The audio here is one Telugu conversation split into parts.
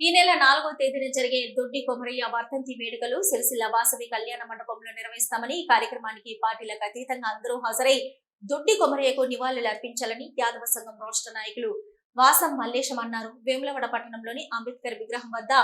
ఈ నెల నాలుగో తేదీన జరిగే దొడ్డి కొమరయ్య వర్ధంతి వేడుకలు సిరిసిల్ల వాసవి కళ్యాణ మండపంలో నిర్వహిస్తామని ఈ కార్యక్రమానికి పార్టీలకు అతీతంగా అందరూ హాజరై దొడ్డి కొమరయ్యకు నివాళులు అర్పించాలని యాదవ సంఘం రాష్ట్ర నాయకులు వాసం మల్లేశం అన్నారు. వేములవాడ పట్టణంలోని అంబేద్కర్ విగ్రహం వద్ద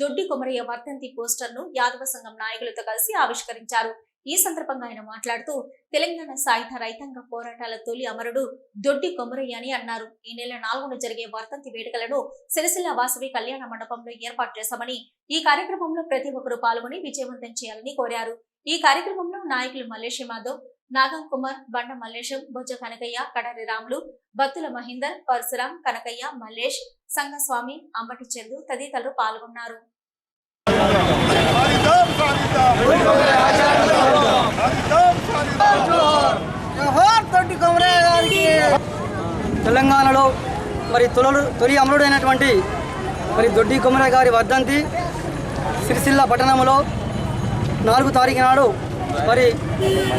దొడ్డి కొమరయ్య వర్ధంతి పోస్టర్ను యాదవ సంఘం నాయకులతో కలిసి ఆవిష్కరించారు. ఈ సందర్భంగా ఆయన మాట్లాడుతూ తెలంగాణ సాయుధ రైతాంగ పోరాటాల తొలి అమరుడు దొడ్డి కొమరయ్య అని అన్నారు. ఈ నెల నాలుగున జరిగే వర్తంతి వేడుకలను సిరిసిల్ల వాసవి కళ్యాణ మండపంలో ఏర్పాటు చేశామని ఈ కార్యక్రమంలో ప్రతి ఒక్కరూ పాల్గొని విజయవంతం చేయాలని కోరారు. ఈ కార్యక్రమంలో నాయకులు మల్లేశం యాదవ్ నాగం కుమార్ బండ మల్లేశం బొజ్జ కనకయ్య కడరి రాములు బత్తుల మహేందర్ పరశురాం కనకయ్య మల్లేష్ సంగస్వామి అంబటి చందు తదితరులు పాల్గొన్నారు. తెలంగాణలో మరి తొలలు తొలి అమరుడైనటువంటి మరి దొడ్డి కొమరయ్య గారి వర్ధంతి సిరిసిల్ల పట్టణంలో నాలుగు తారీఖు నాడు మరి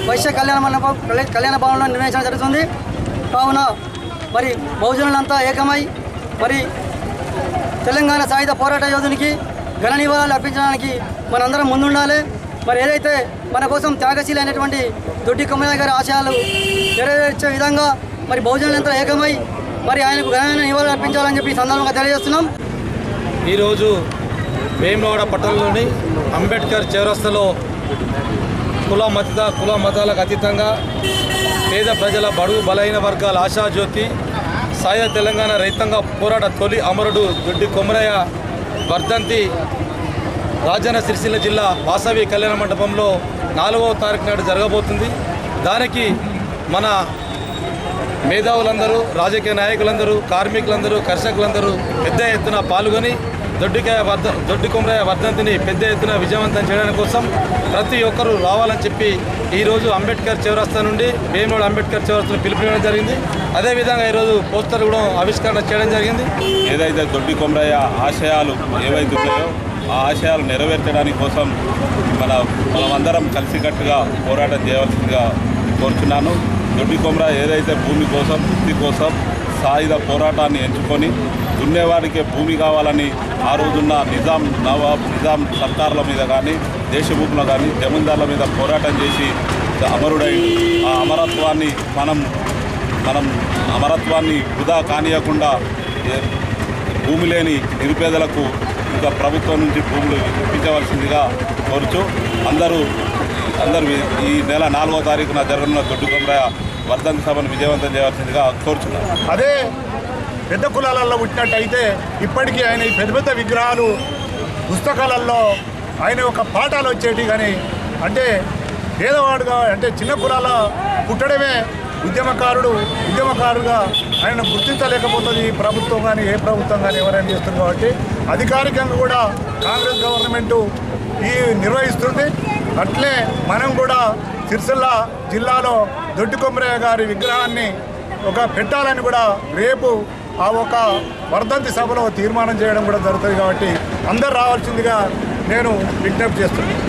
వైశ్య కళ్యాణ మండపం కళ్యాణ- భవనంలో నిర్వహించడం జరుగుతుంది. కావున మరి బహుజనులంతా ఏకమై మరి తెలంగాణ సాయుధ పోరాట యోధునికి ఘన నివాళులు అర్పించడానికి మనందరం ముందుండాలి. మరి ఏదైతే మన కోసం త్యాగశీలైనటువంటి దొడ్డి కొమ్మయ్య గారి ఆశయాలు నెరవేర్చే విధంగా మరి బహుజనులంతా ఏకమై మరి ఆయనకు ఘనమైన నివాళులు అర్పించాలని చెప్పి సందర్భంగా తెలియజేస్తున్నాం. ఈరోజు వేములవాడ పట్టణంలోని అంబేద్కర్ చౌరస్తలో కుల మత కుల మతాలకు అతీతంగా పేద ప్రజల బడుగు బలహీన వర్గాల ఆశాజ్యోతి సాయ తెలంగాణ రైతాంగ పోరాట తొలి అమరుడు దొడ్డి కొమరయ్య వర్ధంతి రాజన్న సిరిసిల్ల జిల్లా వాసవి కళ్యాణ మండపంలో నాలుగవ తారీఖు నాడు జరగబోతుంది. దానికి మన మేధావులందరూ రాజకీయ నాయకులందరూ కార్మికులందరూ కర్షకులందరూ పెద్ద ఎత్తున పాల్గొని దొడ్డికాయ వర్ధ దొడ్డి కుమరాయ వర్ధంతిని పెద్ద ఎత్తున విజయవంతం చేయడానికి కోసం ప్రతి ఒక్కరూ రావాలని చెప్పి ఈరోజు అంబేద్కర్ చౌరస్తా నుండి వేమూడు అంబేద్కర్ చౌరస్తాను పిలుపునివ్వడం జరిగింది. అదేవిధంగా ఈరోజు పోస్టర్ కూడా ఆవిష్కరణ చేయడం జరిగింది. ఏదైతే దొడ్డి కుమరాయ ఆశయాలు ఏవైతే ఉన్నాయో ఆ ఆశయాలు నెరవేర్చడానికి కోసం మన మనమందరం కలిసికట్టుగా పోరాటం చేయవలసిందిగా కోరుచున్నాను. దొడ్డి కొమర ఏదైతే భూమి కోసం వృత్తి కోసం సాయుధ పోరాటాన్ని ఎంచుకొని దున్నేవాడికే భూమి కావాలని ఆ రోజున్న నిజాం నవాబ్ నిజాం సర్కార్ల మీద కానీ దేశభూముల కానీ జమీందార్ల మీద పోరాటం చేసి అమరుడై ఆ అమరత్వాన్ని మనం మనం అమరత్వాన్ని వృధా కానియకుండా ఏ- భూమి లేని నిరుపేదలకు ఇంకా ప్రభుత్వం నుంచి భూములు ఇప్పించవలసిందిగా కోరుచు. అందరూ అందరూ ఈ- నెల నాలుగో తారీఖున జరగనున్న దొడ్డు కొమరయ్య వర్ధంతి సభను విజయవంతం చేయవలసిందిగా కోరుచున్నాను. అదే పెద్ద కులాలలో పుట్టినట్టయితే ఇప్పటికీ ఆయన ఈ పెద్ద పెద్ద విగ్రహాలు పుస్తకాలలో ఆయన ఒక పాఠాలు వచ్చేటి కానీ అంటే పేదవాడుగా అంటే చిన్న కులాల పుట్టడమే ఉద్యమకారుడు ఉద్యమకారుడుగా ఆయన గుర్తించలేకపోతుంది ఈ ప్రభుత్వం కానీ ఏ ప్రభుత్వం కానీ ఎవరైనా చేస్తుంది కాబట్టి అధికారికంగా కూడా కాంగ్రెస్ గవర్నమెంటు ఈ నిర్వహిస్తుంది. అట్లే మనం కూడా సిరిసిల్ల జిల్లాలో దొడ్డి కొమరయ్య గారి విగ్రహాన్ని ఒక పెట్టాలని కూడా రేపు ఆ ఒక వర్ధంతి సభలో తీర్మానం చేయడం కూడా జరుగుతుంది కాబట్టి అందరు రావాల్సిందిగా నేను విజ్ఞప్తి చేస్తున్నాను.